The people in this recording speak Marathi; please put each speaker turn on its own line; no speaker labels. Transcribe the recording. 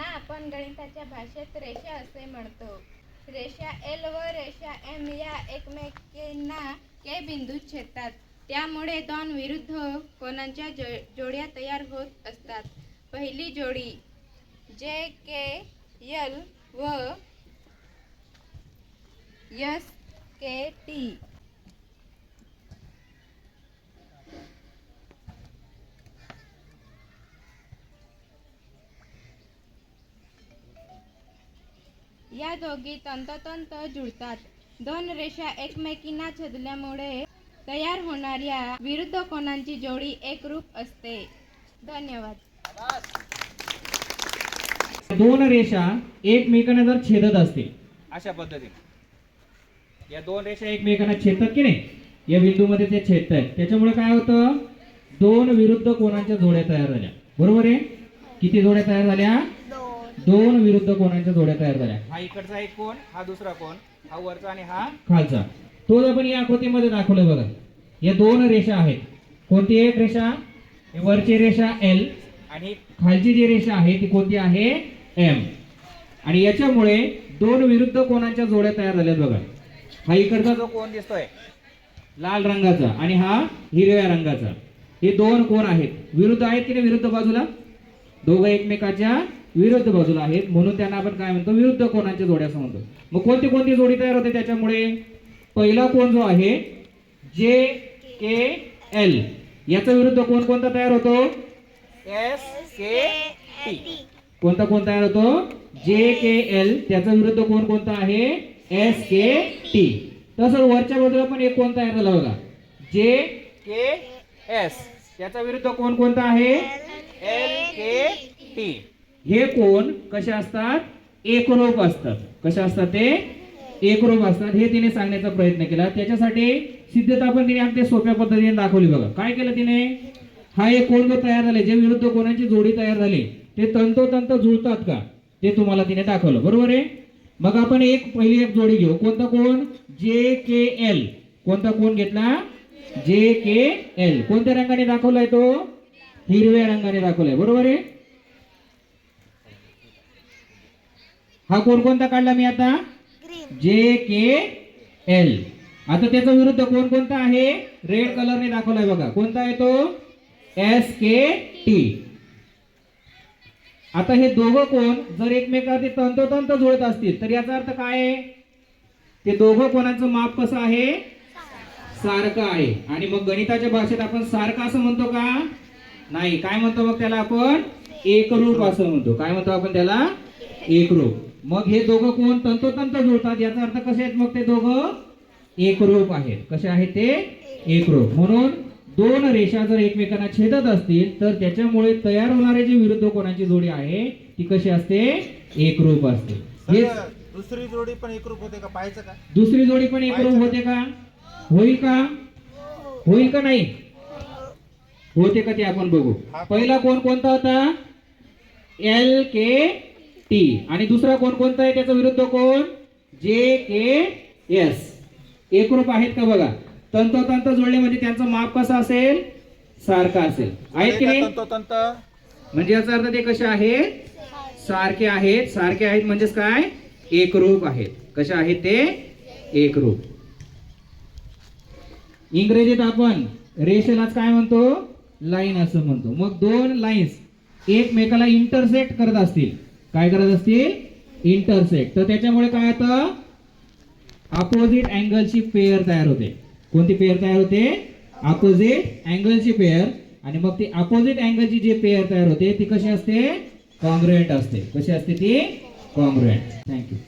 त्यांना आपण गणिताच्या भाषेत रेषा असे म्हणतो. रेषा एल व रेषा एम या एकमेकांना के बिंदूत छेदतात. त्यामुळे दोन विरुद्ध कोणांच्या जो जोड्या तयार होत असतात. पहिली जोडी जे के यल व यस के टी या दोघी तंतोतंत जुळतात. दोन रेषा एकमेकींना छेदल्यामुळे तयार होणाऱ्या विरुद्ध कोणांची जोडी एकरूप असते. धन्यवाद.
दोन रेषा एकमेकांना जर छेदत असतील. अशा पद्धतीने. या दोन रेषा एकमेकांना छेदतात की नाही? या बिंदूमध्ये ते छेदत आहेत त्याच्यामुळे काय होतं? दोन विरुद्ध कोणाच्या जोड्या तयार झाल्या. बरोबर आहे? किती जोड्या तयार झाल्या? दोन विरुद्ध कोणाच्या जोड्या तयार झाल्या? हा इकडचा एक कोण हा दुसरा कोण हा वरचा आणि हा खालचा. तो आपण या आकृतीमध्ये दाखवलं बघा. या दोन रेषा आहेत. कोणती एक रेषा? वरची रेषा एल आणि खालची जी रेषा आहे ती कोणती आहे? एम आणि याच्यामुळे दोन विरुद्ध कोणाच्या जोड्या तयार झाल्यात बघा. हा इकडचा जो कोण दिसतोय लाल रंगाचा आणि हा हिरव्या रंगाचा. हे दोन कोण आहेत? विरुद्ध आहेत की नाही विरुद्ध बाजूला? दोघं एकमेकाच्या विरुद्ध बाजूला आहेत. म्हणून त्यांना आपण काय म्हणतो विरुद्ध कोणाच्या जोड्या असं म्हणतो. मग कोणती कोणती जोडी तयार होते त्याच्यामुळे? पहिला कोण जो आहे जे के एल. याचा विरुद्ध कोण कोणता तयार होतो? S K T. कोणता कोण तयार होतो? जे के एल. त्याचा विरुद्ध कोण कोणता आहे? S K T. तसंच वरच्या बाजूला पण एक कोण तयार झाला बघा. जे के एस. त्याचा विरुद्ध कोण कोणता आहे? L K T. हे कोण? कसे असतात? एकरूप असतात. कसे असतात ते? एकरूप असतात. हे तिने सांगण्याचा प्रयत्न केला. त्याच्यासाठी सिद्धता पण तिने अगदी सोप्या पद्धतीने दाखवली बघा. काय केलं तिने? हा एक कोण जो तयार झाले. जे विरुद्ध कोणाची जोडी तयार झाली ते तंतोतंत जुळतात का? ते तुम्हाला तिने दाखवलं. बरोबर आहे? मग आपण एक पहिली एक जोडी घेऊ. कोणता कोण? जे के एल. कोणता कोण घेतला? जे के एल. कोणत्या रंगाने दाखवलाय तो? हिरव्या रंगाने दाखवलाय. बरोबर आहे? हा कोण कोणता काढला मी आता? जे के एल. आता त्याचा विरुद्ध कोण कोणता आहे? रेड कलरने दाखवलाय बघा. कोणता आहे तो? एस के टी आता हे दोघं कोण? जर एकमेकावरती तंतोतंत जुळत असतील तर याचा अर्थ काय आहे? ते दोघं कोणाचं माप कसं आहे? सारखं आहे. आणि मग गणिताच्या भाषेत आपण सारखं असं म्हणतो का? नाही. काय म्हणतो मग त्याला आपण? एकरूप असं म्हणतो. काय म्हणतो आपण त्याला? एकरूप मग हे दोघं कोण? तंतोतंत जुळतात. याचा अर्थ कसे आहेत मग ते दोघं? एकरूप आहेत. कसे आहेत ते? एकरूप म्हणून दोन रेषा जर एकमेकांना छेदत असतील तर त्याच्यामुळे तयार होणारे जे विरुद्ध कोणाची जोडी आहे ती कशी असते? एकरूप असते. हे
सर, दुसरी जोडी पण एकरूप होते का? पाहायचं का?
दुसरी जोडी पण एकरूप होते का? होईल का? होईल का नाही? होते का ते आपण बघू. पहिला कोण? कोणता होता? L K T. आणि दुसरा कोण कोणता आहे त्याचा विरुद्ध कोण? जे के एस. एकरूप आहेत का बघा? तंतोतंत जोडले म्हणजे त्यांचं माप कसं असेल? सारखं असेल. आहेत की नाही?
तंतोतंत.
म्हणजे याचा अर्थ ते कसे आहेत? सारखे आहेत. सारखे आहेत म्हणजेच काय? एकरूप आहेत. कसे आहेत ते? एकरूप इंग्रजीत आपण रेषेलाच काय म्हणतो? लाईन असं म्हणतो. मग दोन लाईन्स एकमेकाला इंटरसेक्ट करत असतील. काय करत असतील इंटरसेक्ट तर त्याच्यामुळे काय होतं? अपोजिट अँगलची पेअर तयार होते. कोणती पेअर तयार होते? अपोजिट अँगलची पेअर आणि मग ती अपोजिट अँगलची जी पेअर तयार होते ती कशी असते? कॉन्ग्रुएंट असते. कशी असते ती? Congruent thank you